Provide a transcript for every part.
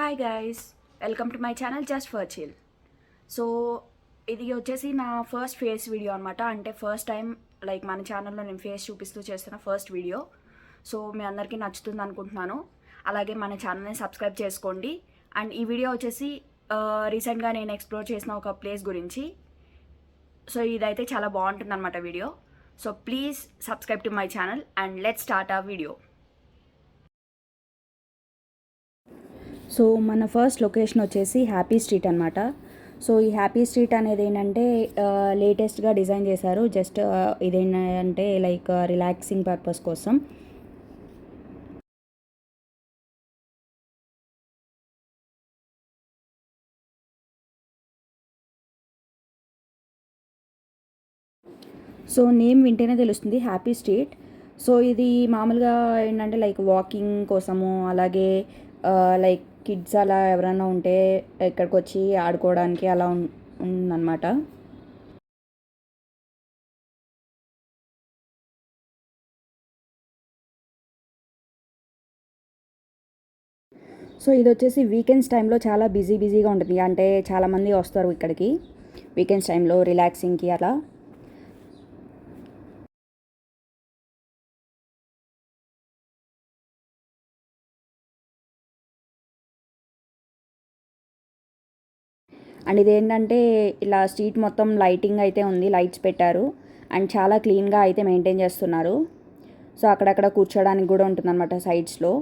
Hi guys welcome to my channel just for chill so ఇది వచ్చేసి నా first face video అనమాట అంటే ఫస్ట్ టైం లైక్ మన ఛానల్లో నేను ఫేస్ చూపిస్తూ చేస్తున్న ఫస్ట్ వీడియో సో మీ అందరికీ నచ్చుతుంది అనుకుంటున్నాను. అలాగే మన ఛానల్ని సబ్స్క్రైబ్ చేసుకోండి. అండ్ ఈ వీడియో వచ్చేసి రీసెంట్గా నేను ఎక్స్ప్లోర్ చేసిన ఒక ప్లేస్ గురించి. సో ఇదైతే చాలా బాగుంటుంది అనమాట video so please subscribe to my channel and let start uh video so మన ఫస్ట్ లొకేషన్ వచ్చేసి హ్యాపీ స్ట్రీట్ అనమాట సో ఈ హ్యాపీ స్ట్రీట్ అనేది ఏంటంటే లేటెస్ట్గా డిజైన్ చేశారు. జస్ట్ ఇదేంటంటే లైక్ రిలాక్సింగ్ పర్పస్ కోసం. సో నేమ్ వింటేనే తెలుస్తుంది హ్యాపీ స్ట్రీట్ సో ఇది మామూలుగా ఏంటంటే లైక్ వాకింగ్ కోసము అలాగే లైక్ కిడ్స్ అలా ఎవరైనా ఉంటే ఇక్కడికి వచ్చి ఆడుకోవడానికి అలా ఉందన్నమాట. సో ఇది వచ్చేసి వీకెండ్స్ టైంలో చాలా బిజీ బిజీగా ఉంటుంది. అంటే చాలామంది వస్తారు ఇక్కడికి. వీకెండ్స్ టైంలో రిలాక్సింగ్కి అలా. అండ్ ఇదేంటంటే ఇలా స్ట్రీట్ మొత్తం లైటింగ్ అయితే ఉంది లైట్స్ పెట్టారు. అండ్ చాలా క్లీన్గా అయితే మెయింటైన్ చేస్తున్నారు. సో అక్కడక్కడ కూర్చోడానికి కూడా ఉంటుందన్నమాట సైడ్స్లో.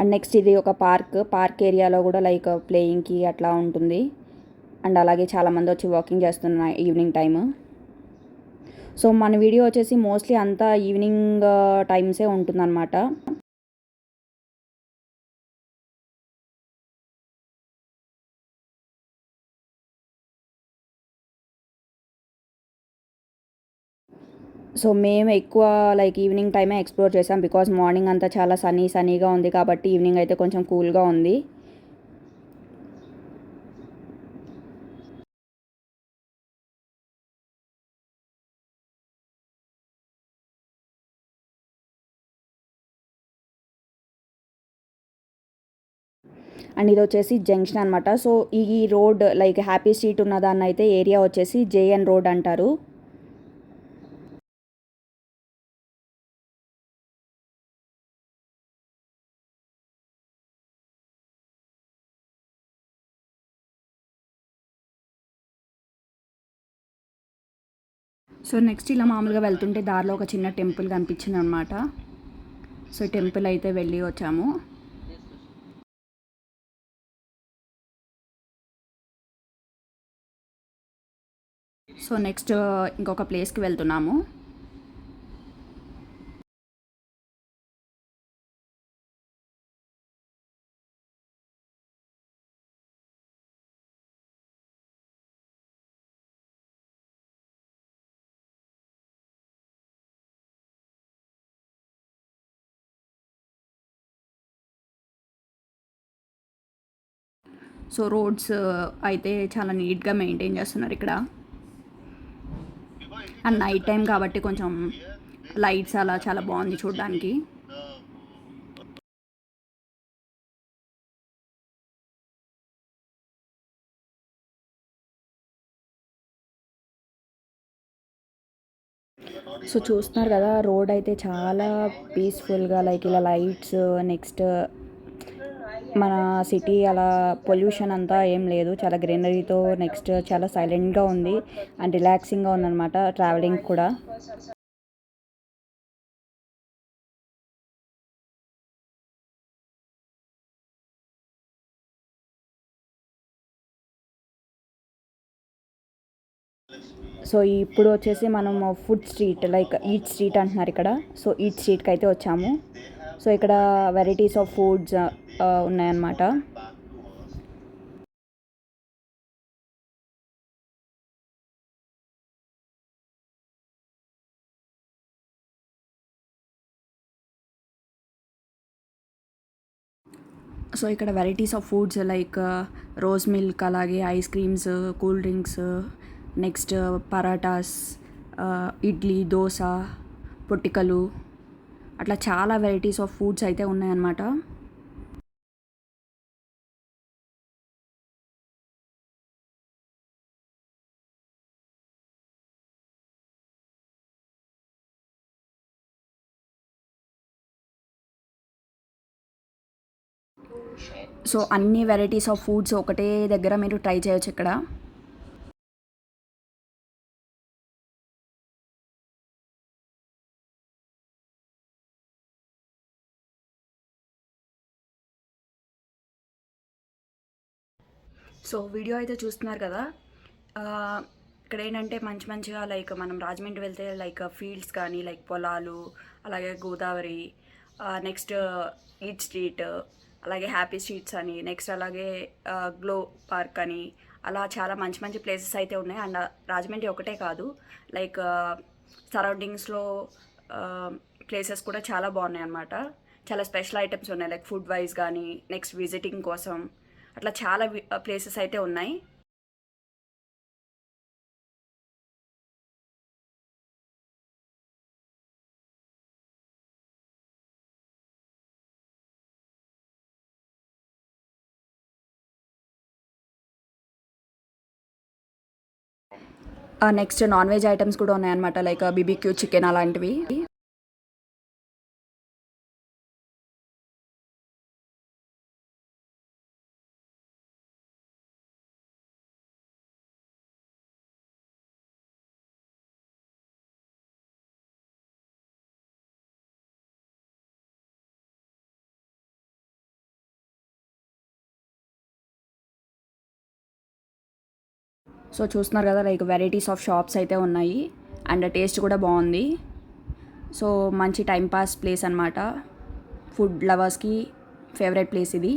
అండ్ నెక్స్ట్ ఇది ఒక పార్క్ పార్క్ ఏరియాలో కూడా లైక్ ప్లేయింగ్కి అట్లా ఉంటుంది. అండ్ అలాగే చాలామంది వచ్చి వాకింగ్ చేస్తున్నారు ఈవినింగ్ టైము. సో మన వీడియో వచ్చేసి మోస్ట్లీ అంతా ఈవినింగ్ టైమ్సే ఉంటుందన్నమాట. సో మేము ఎక్కువ లైక్ ఈవినింగ్ టైమే ఎక్స్ప్లోర్ చేసాం బికాజ్ మార్నింగ్ అంతా చాలా సన్నీ సనీగా ఉంది కాబట్టి ఈవినింగ్ అయితే కొంచెం కూల్గా ఉంది. అండ్ ఇది వచ్చేసి జంక్షన్ అనమాట సో ఈ రోడ్ లైక్ హ్యాపీ స్ట్రీట్ ఉన్నదాన్ని అయితే ఏరియా వచ్చేసి జేఎన్ రోడ్ అంటారు. సో నెక్స్ట్ ఇలా మామూలుగా వెళ్తుంటే దారిలో ఒక చిన్న టెంపుల్ కనిపించింది అనమాట సో టెంపుల్ అయితే వెళ్ళి వచ్చాము. సో నెక్స్ట్ ఇంకొక ప్లేస్కి వెళ్తున్నాము. సో రోడ్స్ అయితే చాలా నీట్గా మెయింటైన్ చేస్తున్నారు ఇక్కడ. అండ్ నైట్ టైం కాబట్టి కొంచెం లైట్స్ అలా చాలా బాగుంది చూడడానికి. సో చూస్తున్నారు కదా రోడ్ అయితే చాలా పీస్ఫుల్గా లైక్ ఇలా లైట్స్ నెక్స్ట్ మన సిటీ అలా పొల్యూషన్ అంతా ఏం లేదు. చాలా గ్రీనరీతో నెక్స్ట్ చాలా సైలెంట్గా ఉంది. అండ్ రిలాక్సింగ్గా ఉందన్నమాట ట్రావెలింగ్ కూడా. సో ఇప్పుడు వచ్చేసి మనం food street like eat street అంటున్నారు ఇక్కడ. సో ఈట్ స్ట్రీట్కి అయితే వచ్చాము. సో ఇక్కడ వెరైటీస్ ఆఫ్ ఫుడ్స్ ఉన్నాయన్నమాట. సో ఇక్కడ varieties of foods like rose milk అలాగే ice creams cool drinks next parathas idli dosa పొట్టికలు అట్లా చాలా వెరైటీస్ ఆఫ్ ఫుడ్స్ అయితే ఉన్నాయన్నమాట. సో అన్ని వెరైటీస్ ఆఫ్ ఫుడ్స్ ఒకటే దగ్గర మీరు ట్రై చేయొచ్చు ఇక్కడ. సో వీడియో అయితే చూస్తున్నారు కదా. ఇక్కడ ఏంటంటే మంచి మంచిగా లైక్ మనం రాజమండ్రి వెళ్తే లైక్ ఫీల్డ్స్ కానీ లైక్ పొలాలు అలాగే గోదావరి నెక్స్ట్ ఈట్ స్ట్రీట్ అలాగే హ్యాపీ స్ట్రీట్స్ అని నెక్స్ట్ అలాగే గ్లో పార్క్ అని అలా చాలా మంచి మంచి ప్లేసెస్ అయితే ఉన్నాయి. అండ్ రాజమండ్రి ఒకటే కాదు లైక్ సరౌండింగ్స్లో ప్లేసెస్ కూడా చాలా బాగున్నాయి అన్నమాట చాలా స్పెషల్ ఐటమ్స్ ఉన్నాయి లైక్ ఫుడ్ వైజ్ కానీ నెక్స్ట్ విజిటింగ్ కోసం అట్లా చాలా ప్లేసెస్ అయితే ఉన్నాయి. నెక్స్ట్ నాన్ వెజ్ ఐటమ్స్ కూడా ఉన్నాయన్నమాట. లైక్ బీబీక్యూ చికెన్ అలాంటివి. సో చూస్తున్నారు కదా లైక్ వెరైటీస్ ఆఫ్ షాప్స్ అయితే ఉన్నాయి. అండ్ టేస్ట్ కూడా బాగుంది. సో మంచి టైం పాస్ ప్లేస్ అనమాట ఫుడ్ లవర్స్కి ఫేవరెట్ ప్లేస్ ఇది.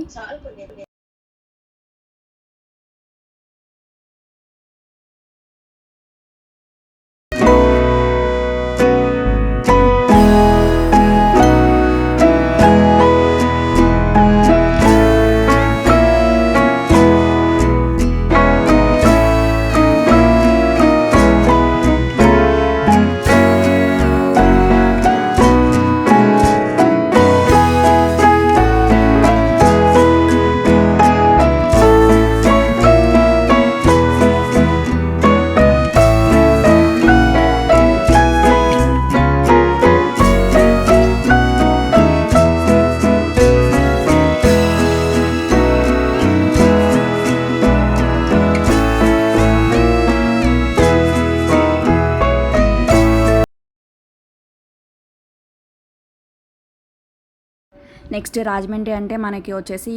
నెక్స్ట్ రాజమండ్రి అంటే మనకి వచ్చేసి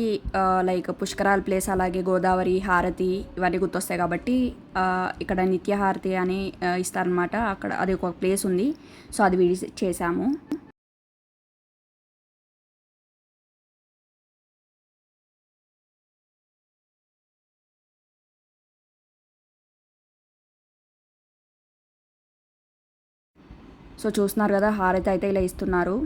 లైక్ పుష్కరాల ప్లేస్ అలాగే గోదావరి హారతి ఇవన్నీ గుర్తొస్తాయి కాబట్టి ఇక్కడ నిత్య హారతి అని ఇస్తారనమాట అక్కడ అది ఒక ప్లేస్ ఉంది. సో అది విడి చేశాము. సో చూస్తున్నారు కదా హారతి అయితే ఇలా ఇస్తున్నారు.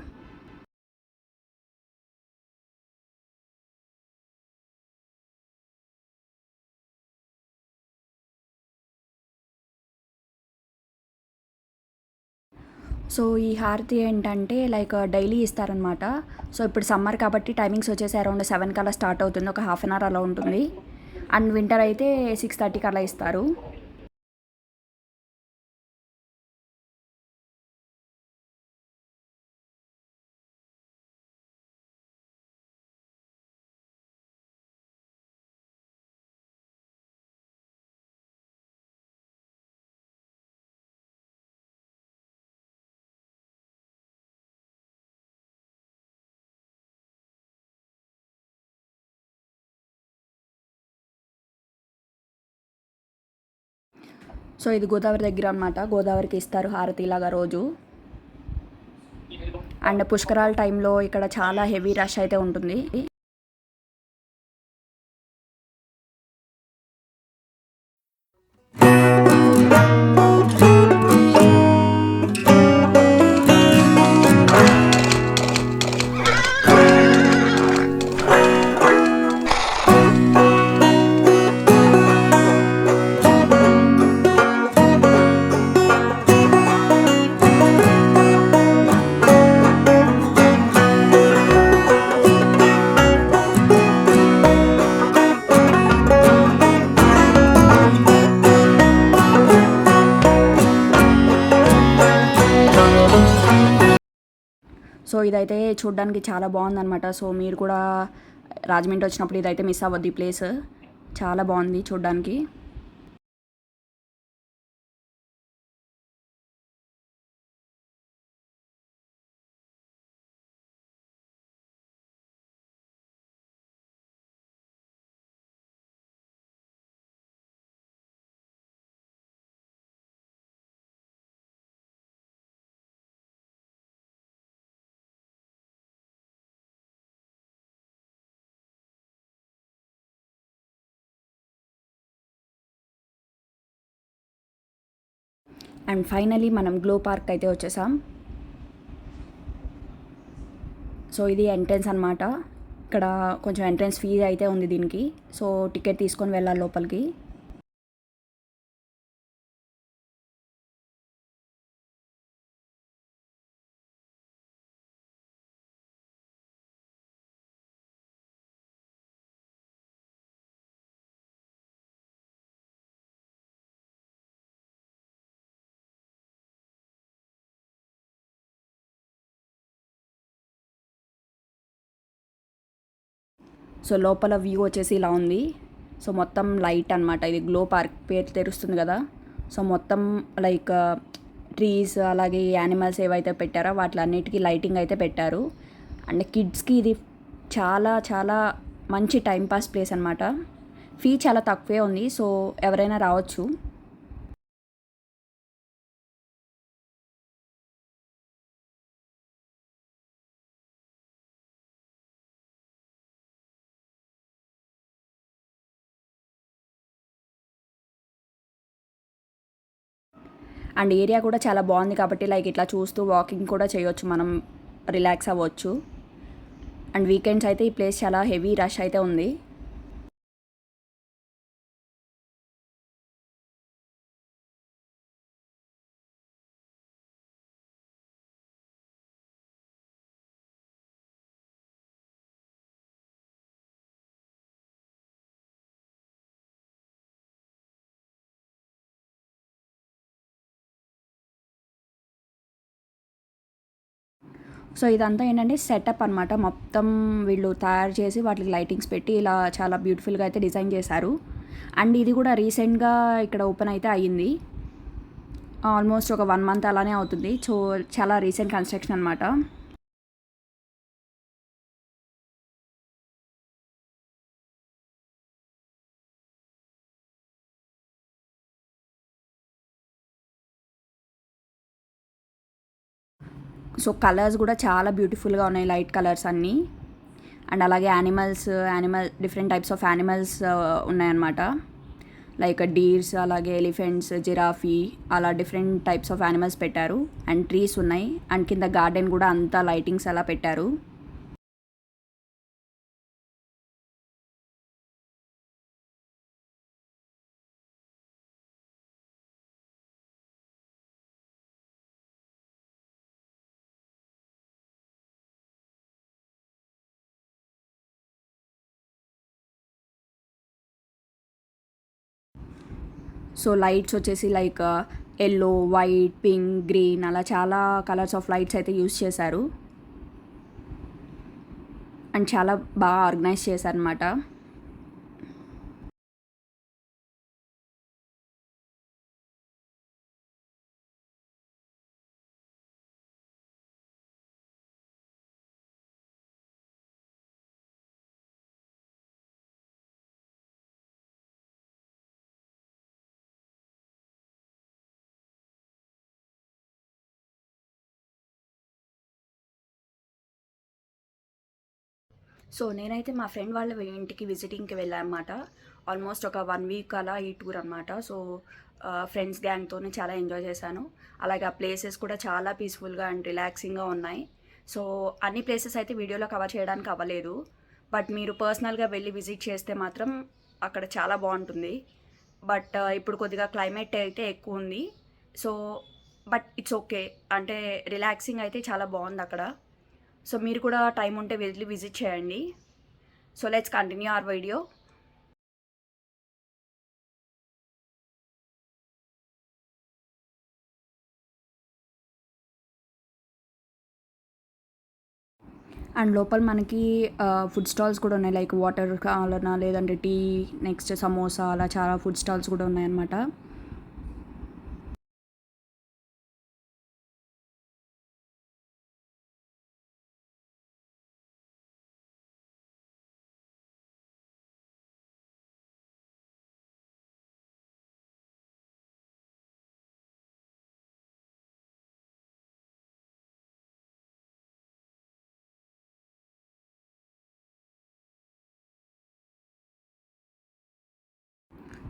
సో ఈ హారతి ఏంటంటే లైక్ డైలీ ఇస్తారనమాట. సో ఇప్పుడు సమ్మర్ కాబట్టి టైమింగ్స్ వచ్చేసి అరౌండ్ సెవెన్ కల్లా స్టార్ట్ అవుతుంది. ఒక హాఫ్ అన్ అవర్ అలా ఉంటుంది. అండ్ వింటర్ అయితే సిక్స్ థర్టీకి అలా ఇస్తారు. సో ఇది గోదావరి దగ్గర అనమాట గోదావరికి ఇస్తారు హారతి ఇలాగా రోజు. అండ్ పుష్కరాల టైంలో ఇక్కడ చాలా హెవీ రష్ అయితే ఉంటుంది. ఇదైతే చూడడానికి చాలా బాగుందన్నమాట. సో మీరు కూడా రాజమండ్రి వచ్చినప్పుడు ఇదైతే మిస్ అవ్వద్దు ఈ ప్లేస్ చాలా బాగుంది చూడడానికి. అండ్ ఫైనలీ మనం గ్లో పార్క్ అయితే వచ్చేసాం. సో ఇది ఎంట్రన్స్ అనమాట ఇక్కడ కొంచెం ఎంట్రన్స్ ఫీజ్ అయితే ఉంది దీనికి. సో టికెట్ తీసుకొని వెళ్ళాలి లోపలికి. సో లోపల వ్యూ వచ్చేసి ఇలా ఉంది. సో మొత్తం లైట్ అనమాట ఇది గ్లో పార్క్ పేరు తెరుస్తుంది కదా. సో మొత్తం లైక్ ట్రీస్ అలాగే యానిమల్స్ ఏవైతే పెట్టారో వాటిలన్నిటికీ లైటింగ్ అయితే పెట్టారు. అండ్ కిడ్స్కి ఇది చాలా చాలా మంచి టైంపాస్ ప్లేస్ అనమాట ఫీ చాలా తక్కువే ఉంది. సో ఎవరైనా రావచ్చు. అండ్ ఏరియా కూడా చాలా బాగుంది కాబట్టి లైక్ ఇట్లా చూస్తూ వాకింగ్ కూడా చేయొచ్చు. మనం రిలాక్స్ అవ్వచ్చు. అండ్ వీకెండ్స్ అయితే ఈ ప్లేస్ చాలా హెవీ రష్ అయితే ఉంది. సో ఇదంతా ఏంటంటే సెటప్ అనమాట మొత్తం వీళ్ళు తయారు చేసి వాటికి లైటింగ్స్ పెట్టి ఇలా చాలా బ్యూటిఫుల్గా అయితే డిజైన్ చేశారు. అండ్ ఇది కూడా రీసెంట్గా ఇక్కడ ఓపెన్ అయితే అయ్యింది. ఆల్మోస్ట్ ఒక వన్ మంత్ అలానే అవుతుంది. సో చాలా రీసెంట్ కన్స్ట్రక్షన్ అనమాట సో కలర్స్ కూడా చాలా బ్యూటిఫుల్గా ఉన్నాయి లైట్ కలర్స్ అన్నీ. అండ్ అలాగే animals animal different types of animals ఉన్నాయన్నమాట. లైక్ డీర్స్ అలాగే ఎలిఫెంట్స్ జిరాఫీ అలా డిఫరెంట్ టైప్స్ ఆఫ్ యానిమల్స్ పెట్టారు. అండ్ ట్రీస్ ఉన్నాయి. అండ్ కింద గార్డెన్ కూడా అంతా లైటింగ్స్ అలా పెట్టారు. సో లైట్స్ వచ్చేసి like yellow white pink green అలా చాలా కలర్స్ ఆఫ్ లైట్స్ అయితే యూస్ చేశారు. అండ్ చాలా బాగా ఆర్గనైజ్ చేశారనమాట సో నేనైతే మా ఫ్రెండ్ వాళ్ళ ఇంటికి విజిటింగ్కి వెళ్ళానమాట. అనమాట ఆల్మోస్ట్ ఒక వన్ వీక్ అలా ఈ టూర్ అనమాట సో ఫ్రెండ్స్ గ్యాంగ్తోనే చాలా ఎంజాయ్ చేశాను. అలాగే ఆ ప్లేసెస్ కూడా చాలా పీస్ఫుల్గా అండ్ రిలాక్సింగ్గా ఉన్నాయి. సో అన్ని ప్లేసెస్ అయితే వీడియోలో కవర్ చేయడానికి అవ్వలేదు. బట్ మీరు పర్సనల్గా వెళ్ళి విజిట్ చేస్తే మాత్రం అక్కడ చాలా బాగుంటుంది. బట్ ఇప్పుడు కొద్దిగా క్లైమేట్ అయితే ఎక్కువ ఉంది. So but it's okay. అంటే రిలాక్సింగ్ అయితే చాలా బాగుంది అక్కడ. సో మీరు కూడా టైం ఉంటే వెళ్ళి విజిట్ చేయండి. So let's continue our video. And లోపల మనకి ఫుడ్ స్టాల్స్ కూడా ఉన్నాయి. లైక్ వాటర్ కావాలన్నా లేదంటే టీ నెక్స్ట్ సమోసా అలా చాలా ఫుడ్ స్టాల్స్ కూడా ఉన్నాయన్నమాట.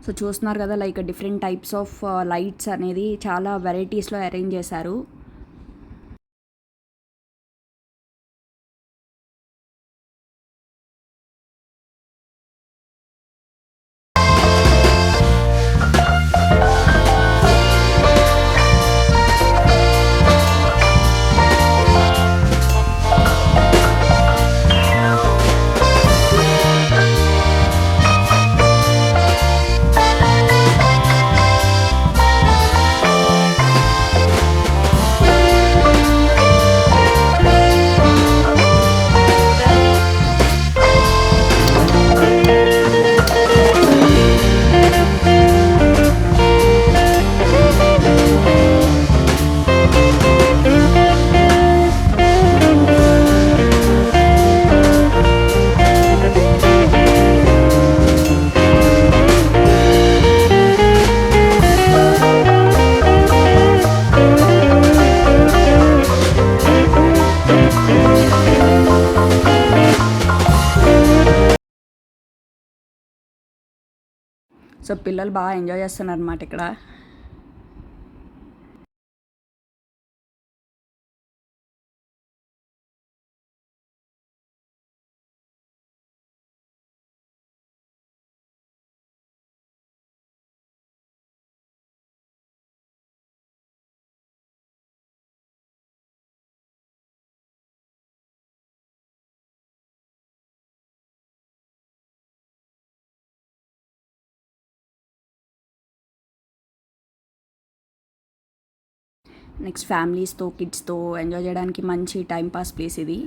సో చూస్తున్నారు కదా like different types of lights అనేది చాలా వెరైటీస్లో అరేంజ్ చేశారు. పిల్లలు బాగా ఎంజాయ్ చేస్తున్నారు అనమాట ఇక్కడ. నెక్స్ట్ ఫ్యామిలీస్తో కిడ్స్తో ఎంజాయ్ చేయడానికి మంచి టైం పాస్ ప్లేస్ ఇది.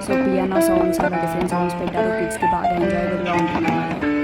So piano songs are a different songs, but other kids to baga long round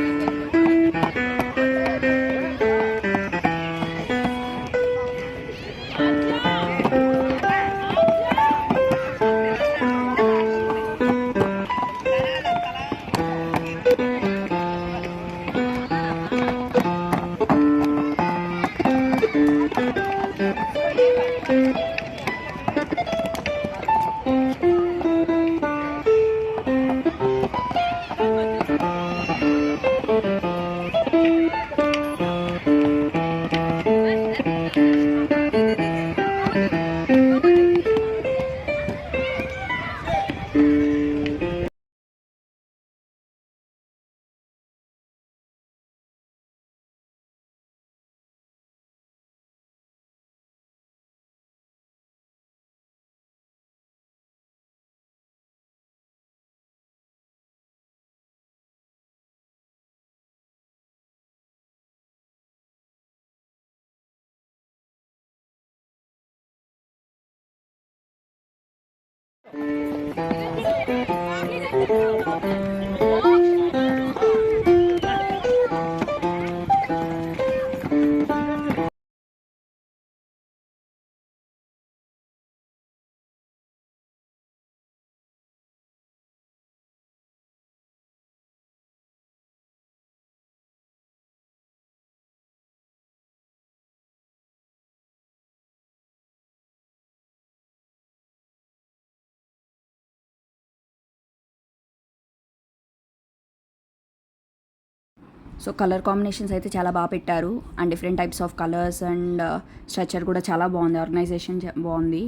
Thank you. So colour combinations అయితే చాలా బాగా పెట్టారు. And different types of colours and structure కూడా చాలా బాగుంది. ఆర్గనైజేషన్ బాగుంది.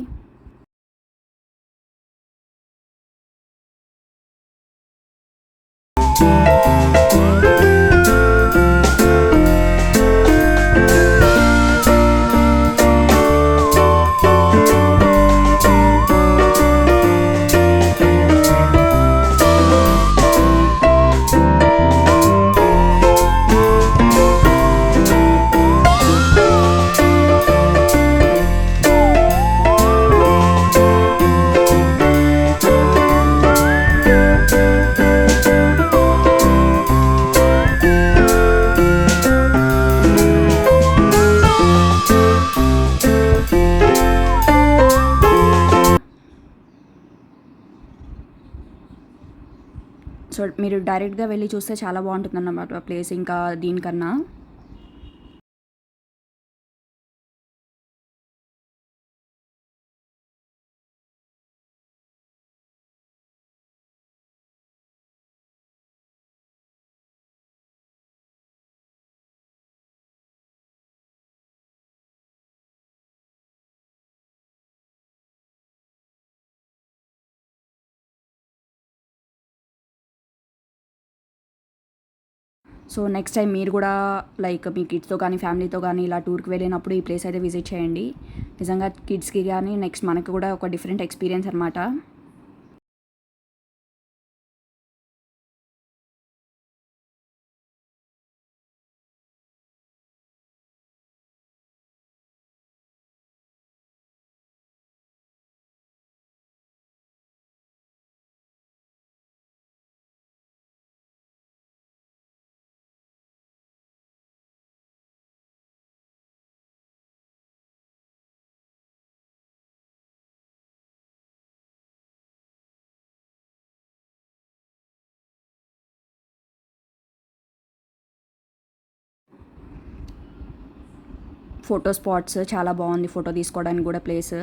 డైరెక్ట్గా వెళ్ళి చూస్తే చాలా బాగుంటుంది అన్నమాట ప్లేస్ ఇంకా దీనికన్నా. సో నెక్స్ట్ టైం మీరు కూడా లైక్ మీ కిడ్స్తో కానీ ఫ్యామిలీతో కానీ ఇలా టూర్కి వెళ్ళినప్పుడు ఈ ప్లేస్ అయితే విజిట్ చేయండి. నిజంగా కిడ్స్కి కానీ నెక్స్ట్ మనకు కూడా ఒక డిఫరెంట్ ఎక్స్పీరియన్స్ అనమాట ఫోటో స్పాట్స్ చాలా బాగుంది ఫోటో తీసుకోవడానికి కూడా ప్లేస్.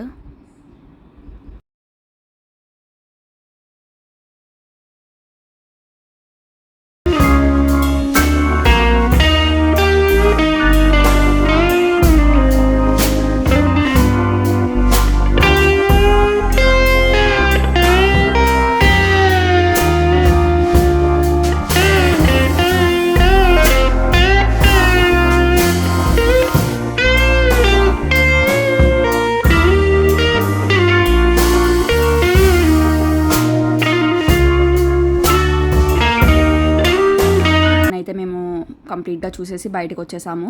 కంప్లీట్గా చూసేసి బయటకు వచ్చేసాము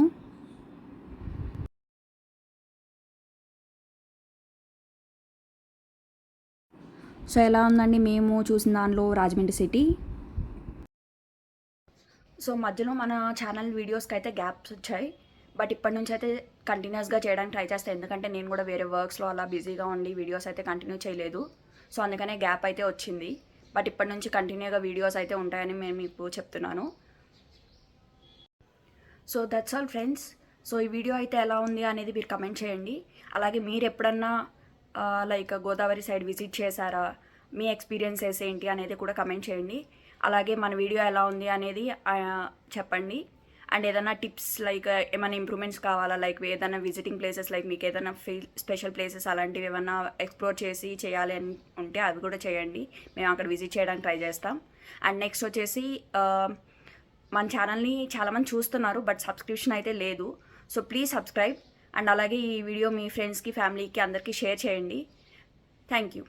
సో ఎలా ఉందండి మేము చూసిన దానిలో రాజమండ్రి సిటీ? సో మధ్యలో మన ఛానల్ వీడియోస్కి అయితే గ్యాప్స్ వచ్చాయి. బట్ ఇప్పటి నుంచి అయితే కంటిన్యూస్గా చేయడానికి ట్రై చేస్తాను ఎందుకంటే నేను కూడా వేరే వర్క్స్లో అలా బిజీగా ఉండి వీడియోస్ అయితే కంటిన్యూ చేయలేదు. సో అందుకనే గ్యాప్ అయితే వచ్చింది. బట్ ఇప్పటి నుంచి కంటిన్యూగా వీడియోస్ అయితే ఉంటాయని నేను మీకు చెప్తున్నాను. So that's all friends. So ఈ వీడియో అయితే ఎలా ఉంది అనేది మీరు కమెంట్ చేయండి. అలాగే మీరు ఎప్పుడన్నా లైక్ గోదావరి సైడ్ విజిట్ చేశారా? మీ ఎక్స్పీరియన్సెస్ ఏంటి అనేది కూడా కమెంట్ చేయండి. అలాగే మన వీడియో ఎలా ఉంది అనేది చెప్పండి. అండ్ ఏదైనా టిప్స్ లైక్ ఏమైనా ఇంప్రూవ్మెంట్స్ కావాలా? లైక్ ఏదైనా విజిటింగ్ ప్లేసెస్ లైక్ మీకు ఏదైనా ఫీల్ స్పెషల్ ప్లేసెస్ అలాంటివి ఏమైనా ఎక్స్ప్లోర్ చేసి చేయాలి అని ఉంటే అవి కూడా చేయండి. మేము అక్కడ విజిట్ చేయడానికి ట్రై చేస్తాం. అండ్ నెక్స్ట్ వచ్చేసి మన ఛానల్ని చాలామంది చూస్తున్నారు బట్ సబ్స్క్రిప్షన్ అయితే లేదు. సో ప్లీజ్ సబ్స్క్రైబ్ అండ్ అలాగే ఈ వీడియో మీ ఫ్రెండ్స్కి ఫ్యామిలీకి అందరికీ షేర్ చేయండి. Thank you